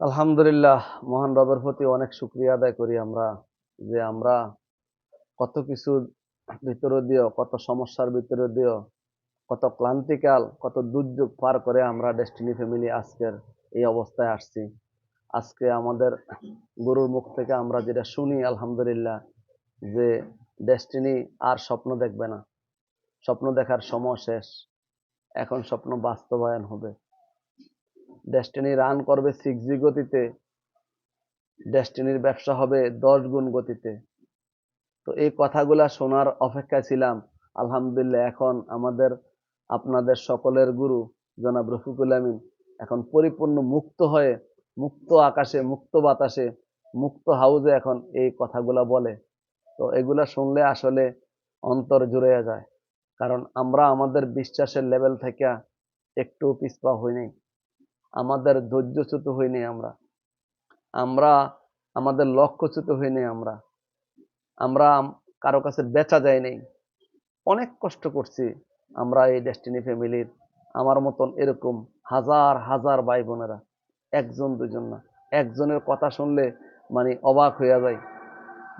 আলহামদুলিল্লাহ, মহান রবের প্রতি অনেক শুক্রিয়া আদায় করি আমরা যে আমরা কত কিছু ভিতরে দিয়েও, কত সমস্যার ভিতরে দিয়েও, কত ক্লান্তিকাল, কত দুর্যোগ পার করে আমরা ডেস্টিনি ফ্যামিলি আজকের এই অবস্থায় আসছি। আজকে আমাদের গুরুর মুখ থেকে আমরা যেটা শুনি আলহামদুলিল্লাহ যে ডেস্টিনি আর স্বপ্ন দেখবে না। স্বপ্ন দেখার সময় শেষ। এখন স্বপ্ন বাস্তবায়ন হবে। ডেস্টিনি রান করবে সিক্স জি গতিতে। ডেস্টিনির ব্যবসা হবে দশ গুণ গতিতে। তো এই কথাগুলা শোনার অপেক্ষায় ছিলাম। আলহামদুলিল্লাহ, এখন আমাদের, আপনাদের সকলের গুরু, জনাব রফিকুল আমিন, এখন পরিপূর্ণ মুক্ত হয়ে, মুক্ত আকাশে, মুক্ত বাতাসে, মুক্ত হাউজে এখন এই কথাগুলা বলে। তো এগুলা শুনলে আসলে অন্তর জুড়ে যায়। কারণ আমরা আমাদের বিশ্বাসের লেভেল থেকে একটু পিছপা হইনি আমাদের ধৈর্যচ্যুত হইনি আমরা। আমরা আমাদের লক্ষ্যচ্যুত হইনি আমরা। আমরা কারও কাছে বেচা যায় নাই। অনেক কষ্ট করছি আমরা এই ডেস্টিনি ফ্যামিলির আমার মতন এরকম হাজার হাজার ভাই বোনেরা একজন, দুজন না। একজনের কথা শুনলে মানে অবাক হইয়া যায়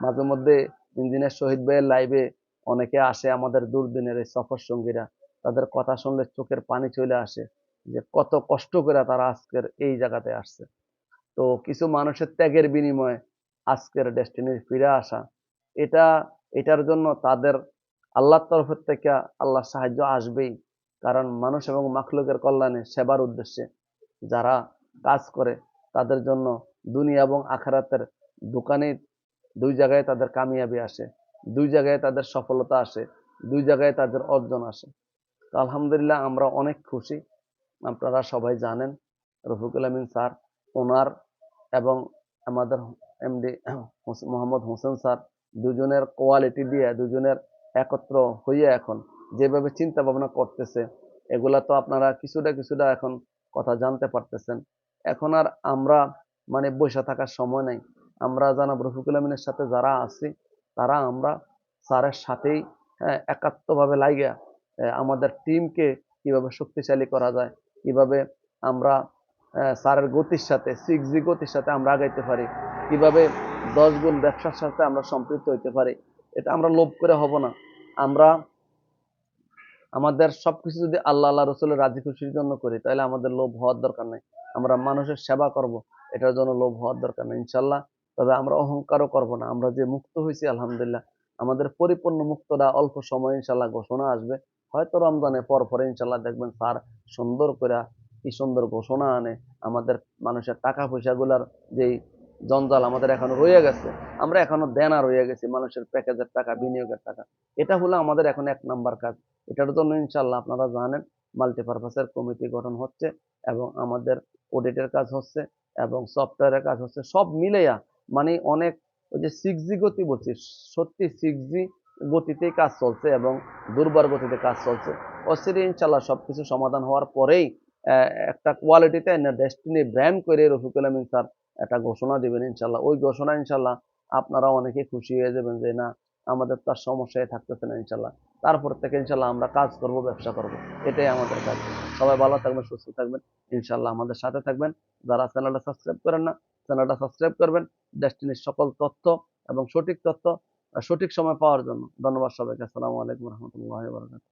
মাঝে মধ্যে ইঞ্জিনিয়ার শহীদ ভাইয়ের লাইভে অনেকে আসে আমাদের দুর্দিনের এই সফর সঙ্গীরা তাদের কথা শুনলে চোখের পানি চলে আসে। যে কত কষ্ট করে তারা আজকের এই জায়গাতে আসছে। তো কিছু মানুষের ত্যাগের বিনিময়ে আজকের ডেস্টিনির ফিরে আসা, এটা, এটার জন্য তাদের আল্লাহর তরফের থেকে আল্লাহ সাহায্য আসবেই। কারণ মানুষ এবং মাখলুকের কল্যাণে, সেবার উদ্দেশ্যে যারা কাজ করে, তাদের জন্য দুনিয়া এবং আখারাতের দোকানে দুই জায়গায় তাদের কামিয়াবি আসে, দুই জায়গায় তাদের সফলতা আসে, দুই জায়গায় তাদের অর্জন আসে। তো আলহামদুলিল্লাহ আমরা অনেক খুশি। আপনারা সবাই জানেন, রফিকুল আমিন স্যার, ওনার এবং আমাদের এমডি মোহাম্মদ হোসেন স্যার দুজনের কোয়ালিটি দিয়ে, দুজনের একত্র হইয়া এখন যেভাবে চিন্তা ভাবনা করতেছে, এগুলা তো আপনারা কিছুটা কিছুটা এখন কথা জানতে পারতেছেন। এখন আর আমরা মানে বসে থাকার সময় নাই। আমরা জানাব রফিকুল আমিনের সাথে যারা আছি, তারা আমরা স্যারের সাথেই হ্যাঁ একাত্মভাবে লাগিয়া আমাদের টিমকে কীভাবে শক্তিশালী করা যায় কীভাবে আমরা স্যারের গতির সাথে সিক্স জি গতির সাথে আমরা আগাইতে পারি, কীভাবে দশ গুণ ব্যবসার সাথে আমরা সম্পৃক্ত হইতে পারি, এটা আমরা লোভ করে হব না। আমরা, আমাদের সবকিছু যদি আল্লাহ আল্লাহ রসুলের রাজি খুশির জন্য করি, তাহলে আমাদের লোভ হওয়ার দরকার নেই। আমরা মানুষের সেবা করব, এটার জন্য লোভ হওয়ার দরকার নেই ইনশাল্লাহ তবে আমরা অহংকারও করব না, আমরা যে মুক্ত হয়েছি আলহামদুলিল্লাহ। আমাদের পরিপূর্ণ মুক্তটা অল্প সময় ইনশাল্লাহ ঘোষণা আসবে। হয়তো রমজানে পর পরে ইনশাল্লাহ দেখবেন স্যার সুন্দর করে কি সুন্দর ঘোষণা আনে। আমাদের মানুষের টাকা পয়সাগুলার যেই জঞ্জাল আমাদের এখনও রয়ে গেছে, আমরা এখনও দেনা রয়ে গেছি মানুষের প্যাকেজের টাকা, বিনিয়োগের টাকা। এটা হলো আমাদের এখন এক নাম্বার কাজ। এটার জন্য ইনশাল্লাহ আপনারা জানেন মাল্টিপারপাসের কমিটি গঠন হচ্ছে এবং আমাদের অডিটের কাজ হচ্ছে এবং সফটওয়্যারের কাজ হচ্ছে। সব মিলেয়া মানে অনেক ওই যে সিক্স জি গতি বলছি, সত্যি সিক্স জি গতিতেই কাজ চলছে এবং দুর্বার গতিতে কাজ চলছে। অস্থির ইনশাল্লাহ সবকিছু সমাধান হওয়ার পরেই একটা কোয়ালিটিতে ডেস্টিনি ব্র্যান্ড করে রফিকুল আমিন স্যার একটা ঘোষণা দিবেন ইনশাল্লাহ ওই ঘোষণা ইনশাল্লাহ আপনারা অনেকে খুশি হয়ে যাবেন যে না, আমাদের তার সমস্যায় থাকতেছে না ইনশাল্লাহ তারপর থেকে ইনশাল্লাহ আমরা কাজ করব, ব্যবসা করব। এটাই আমাদের কাজ। সবাই ভালো থাকবেন, সুস্থ থাকবেন। ইনশাল্লাহ আমাদের সাথে থাকবেন। যারা চ্যানেলটা সাবস্ক্রাইব করেন না, চ্যানেলটা সাবস্ক্রাইব করবেন। ডেস্টিনির সকল তথ্য এবং সঠিক তথ্য সঠিক সময় পাওয়ার জন্য। ধন্যবাদ সবাইকে। আসসালামু আলাইকুম রহমতুল্লাহ